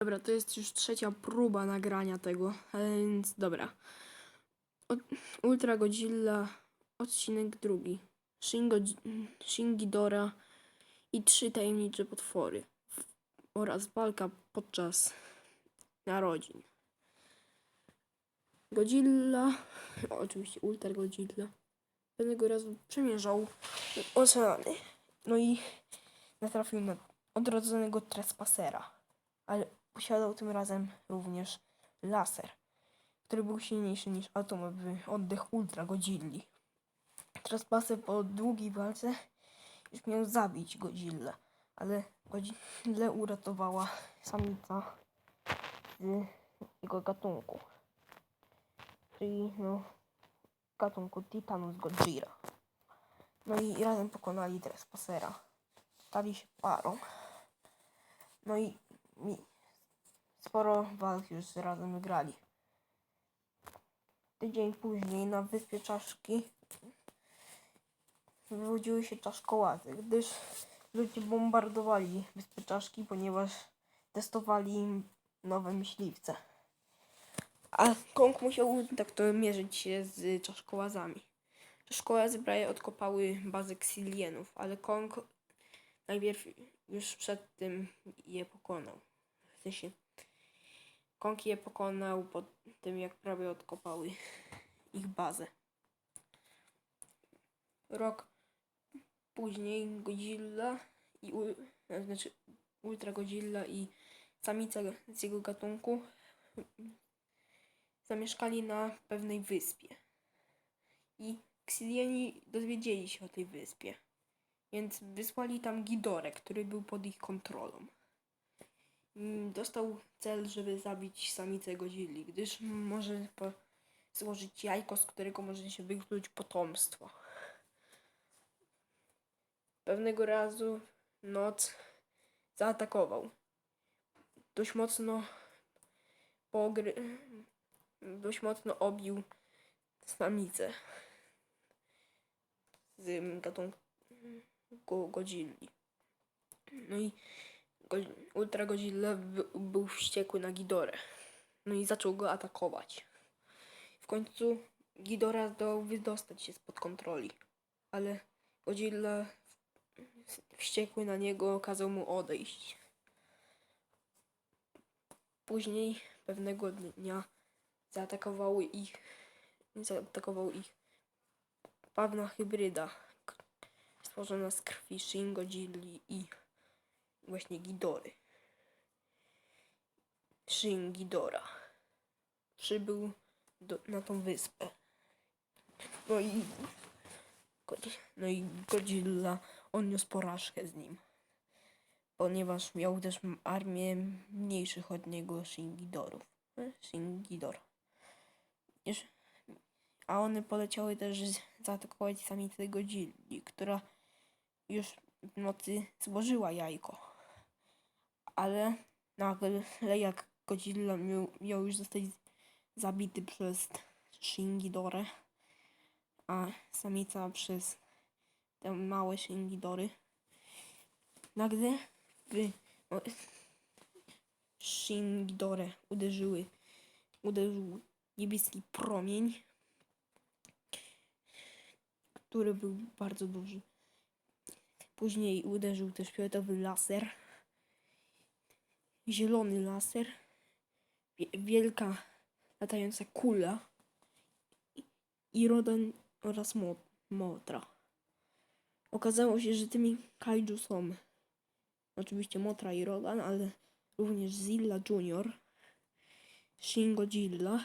Dobra, to jest już trzecia próba nagrania tego, więc dobra. Od, Ultra Godzilla, odcinek drugi. Shin, Godzi- Shin Ghidorah i trzy tajemnicze potwory. Oraz walka podczas narodzin. Godzilla, oczywiście Ultra Godzilla, pewnego razu przemierzał oceany. No i natrafił na odrodzonego trespassera ale posiadał tym razem również laser, który był silniejszy niż atomowy oddech Ultra Godzilli. Trespasser po długiej walce już miał zabić Godzillę, ale Godzillę uratowała samica z jego gatunku, czyli no, gatunku Titanus Godzilla. No i razem pokonali Trespassera. Stali się parą. No i mi sporo walk już razem wygrali. Tydzień później na wyspie Czaszki wywodziły się czaszkołaty, gdyż ludzie bombardowali wyspę Czaszki, ponieważ testowali nowe myśliwce. A Kong musiał tak to mierzyć się z czaszkołazami. Czaszkołazy prawie odkopały bazę Xilienów, ale Kong najpierw już przed tym je pokonał. W sensie Kong je pokonał po tym, jak prawie odkopały ich bazę. Rok później Godzilla i znaczy Ultra Godzilla i samica z jego gatunku zamieszkali na pewnej wyspie. I Xilieni dowiedzieli się o tej wyspie. Więc wysłali tam Gidorę, który był pod ich kontrolą. Mm, Dostał cel, żeby zabić samicę Godzilli, gdyż może złożyć jajko, z którego może się wykluć potomstwo. Pewnego razu noc zaatakował. Dość mocno pogry... dość mocno obił samicę z gatunku go, Godzilli. No i Ultra Godzilla by- był wściekły na Gidorę. No i zaczął go atakować. W końcu Gidora zdołał wydostać się spod kontroli. Ale Godzilla wściekły na niego kazał mu odejść. Później pewnego dnia zaatakowały ich zaatakował ich pewna hybryda stworzona z krwi Shin Godzilli i właśnie Gidory. Shin Ghidorah przybył do, na tą wyspę. No i no i Godzilla odniósł porażkę z nim. Ponieważ miał też armię mniejszych od niego Shin Ghidorów. E, Shin Ghidor. Już- A one poleciały też zaatakować samicę Godzilli, która już w nocy złożyła jajko. Ale nagle jak Godzilla miał, miał już zostać zabity przez Shingidorę, a samica przez te małe Shingidory, nagle w no, Shingidorę uderzyły, uderzył niebieski promień, który był bardzo duży. Później uderzył też fioletowy laser, zielony laser, wie- wielka latająca kula i- Rodan oraz Mo- Motra. Okazało się, że tymi kaiju są oczywiście Motra i Rodan, ale również Zilla Junior, Shin Godzilla,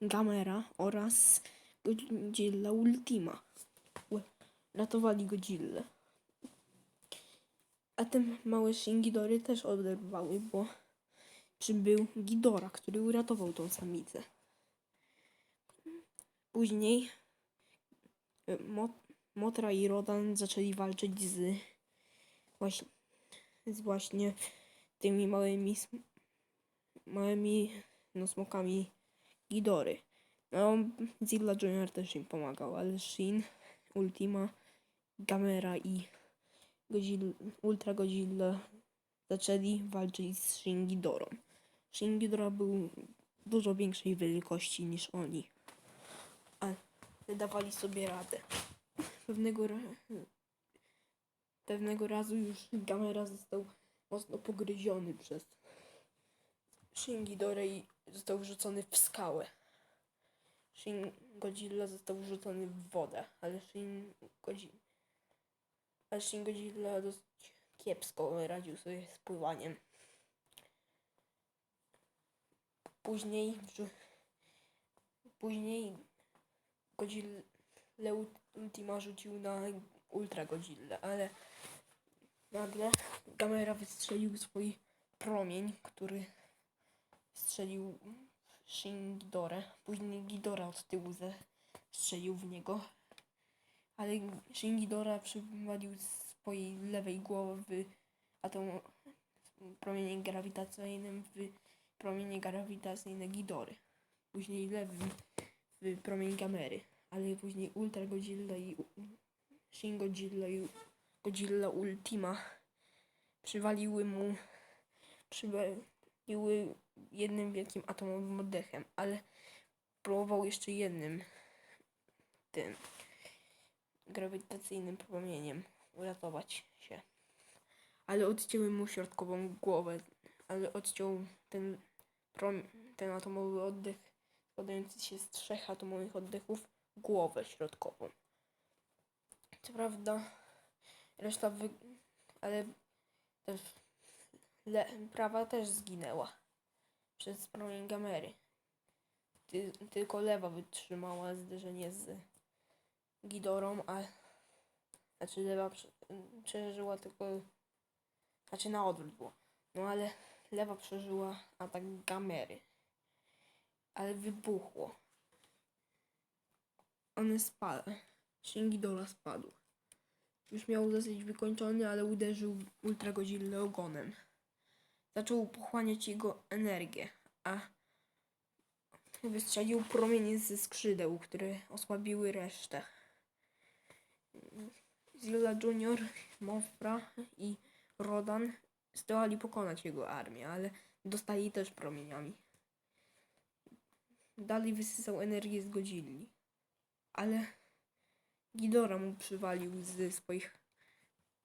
Gamera oraz Godzilla Ultima. Ratowali Godzillę. A te małe Shingidory też oderwały, bo przybył Gidora, który uratował tą samicę. Później e, Mo Motra i Rodan zaczęli walczyć z właśnie, z właśnie tymi małymi małymi no, smokami Gidory. No, Zilla Junior też im pomagał, ale Shin, Ultima, Gamera i Godzilla, Ultra Godzilla zaczęli walczyć z Shingidorą. Shingidora był dużo większej wielkości niż oni, ale dawali sobie radę. Pewnego, ra- pewnego razu już Gamera został mocno pogryziony przez Shingidorę i został wrzucony w skałę. Shin Godzilla został wrzucony w wodę, ale Shin Godzilla, Shin Godzilla dosyć kiepsko radził sobie z pływaniem. Później, później Godzilla Ultima rzucił na Ultra Godzilla, ale nagle Gamera wystrzelił swój promień, który strzelił Shin. Później Gidora od tyłu ze strzelił w niego. Ale Shin Gidora przywalił swojej lewej głowy atom promieniem grawitacyjnym w promienie grawitacyjne Gidory. Później lewym w promień Gamery. Ale później Ultra Godzilla i Shin Godzilla i Godzilla Ultima przywaliły mu przywaliły jednym wielkim atomowym oddechem, ale próbował jeszcze jednym tym grawitacyjnym promieniem uratować się. Ale odcięły mu środkową głowę, ale odciął ten, prom- ten atomowy oddech składający się z trzech atomowych oddechów głowę środkową. Co prawda reszta wy... ale le... prawa też zginęła przez promień gamery. Ty, tylko lewa wytrzymała zderzenie z Gidorą, a znaczy lewa prze, przeżyła tylko znaczy na odwrót było. No ale lewa przeżyła atak gamery. Ale wybuchło. One spadły. Shingidora spadł. Już miał dosyć wykończony, ale uderzył Ultra Godzilla ogonem zaczął pochłaniać jego energię, a wystrzelił promienie ze skrzydeł, które osłabiły resztę. Zilla Junior, Mofra i Rodan zdołali pokonać jego armię, ale dostali też promieniami. Dalej wysysał energię z Godzilli, ale Gidora mu przywalił ze swoich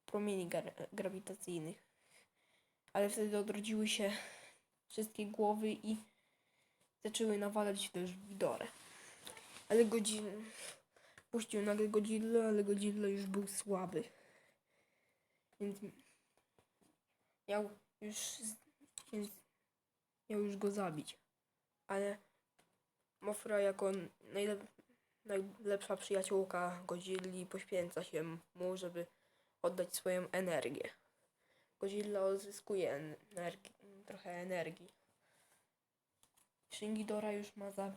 promieni gra- grawitacyjnych ale wtedy odrodziły się wszystkie głowy i zaczęły nawalać też w Dorę. Ale Godzilla... Puścił nagle Godzilla, ale Godzilla już był słaby. Więc miał już... Więc miał już go zabić. Ale Mofra jako najlep... najlepsza przyjaciółka Godzilli poświęca się mu, żeby oddać swoją energię. Godzilla odzyskuje trochę energii. Shingidora już ma za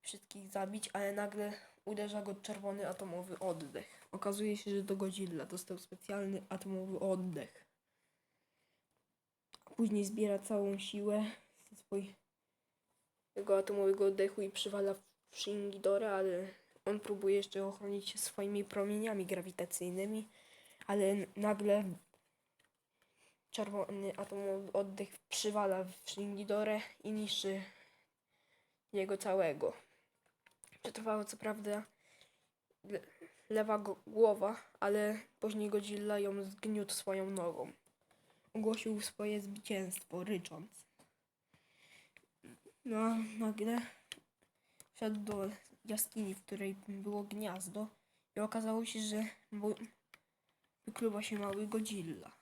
wszystkich zabić, ale nagle uderza go czerwony atomowy oddech. Okazuje się, że to Godzilla dostał specjalny atomowy oddech. Później zbiera całą siłę ze swojego atomowego oddechu i przywala w Shingidora, ale on próbuje jeszcze ochronić się swoimi promieniami grawitacyjnymi, ale nagle czerwony atomowy oddech przywala w Shingidorę i niszczy jego całego. Przetrwała co prawda le- lewa głowa, ale później Godzilla ją zgniótł swoją nogą. Ogłosił swoje zwycięstwo, rycząc. No, nagle wszedł do jaskini, w której było gniazdo i okazało się, że wykluwa się mały Godzilla.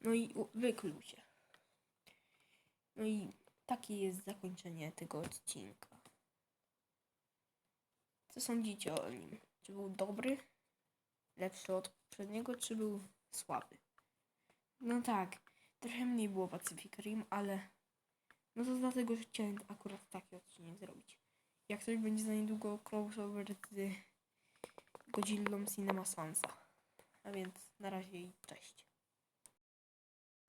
No i wykluł się. No i takie jest zakończenie tego odcinka. Co sądzicie o nim? Czy był dobry? Lepszy od poprzedniego, czy był słaby? No tak, trochę mniej było Pacific Rim, ale no to dlatego, że chciałem akurat taki odcinek zrobić. Jak coś będzie za niedługo crossover z Godzillą Cinema Sansa. A więc na razie i cześć.